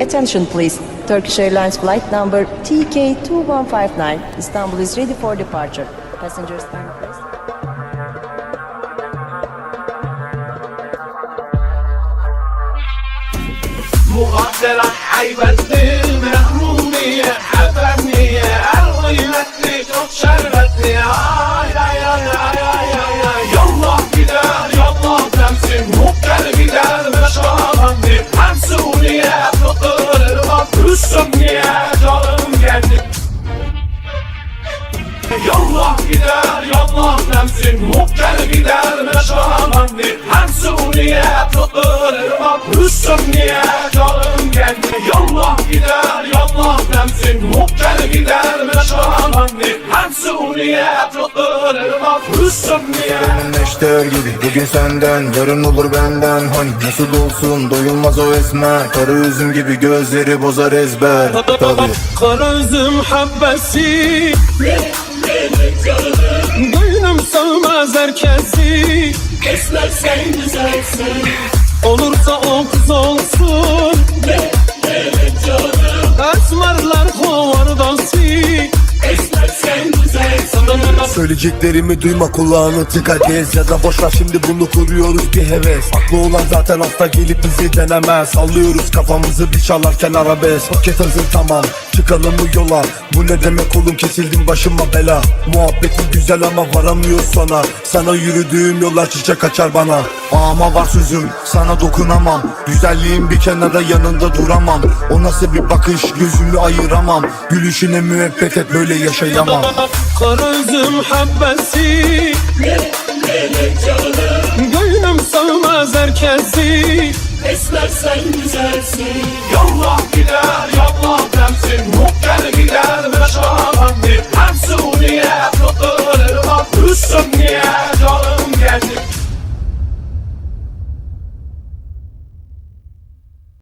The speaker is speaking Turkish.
Attention please. Turkish Airlines flight number TK2159 Istanbul is ready for departure. Passengers stand please. مغادرة حيبتني مهمومية Fıkır ırmak Rüstüm niye canım geldi Yallah gider yallah demsin Muhtar gider meşalandı Hem Suriye ırmak Rüstüm niye Neşter gibi bugün senden yarın olur benden Hani nasıl olsun doyulmaz o esmer Kara üzüm gibi gözleri bozar ezber Tabi Kara üzüm habbesi Gönlüm sığmaz herkesi Esmer sen güzelsin. Olursa o kız olsun. Esmerler Söyleyeceklerimi duyma kulağını tıka Ya da boşver şimdi bunu kuruyoruz bir heves. Aklı olan zaten hasta gelip bizi denemez. Sallıyoruz kafamızı bir çalarken arabesk. Paket hazır tamam çıkalım mı yola. Bu ne demek oğlum kesildim başıma bela. Muhabbetin güzel ama varamıyor sana. Sana yürüdüğüm yollar çiçek açar bana. Ama var sözüm sana dokunamam. Güzelliğin bir kenara yanında duramam. O nasıl bir bakış gözümü ayıramam. Gülüşüne müebbet et böyle yaşayamam Kara üzüm habbesi Gönlüm sığmaz herkesi. Esmer sen güzelsin. Yallah gider yallah demsin. Muhtar gider meşalandı Hem Suriye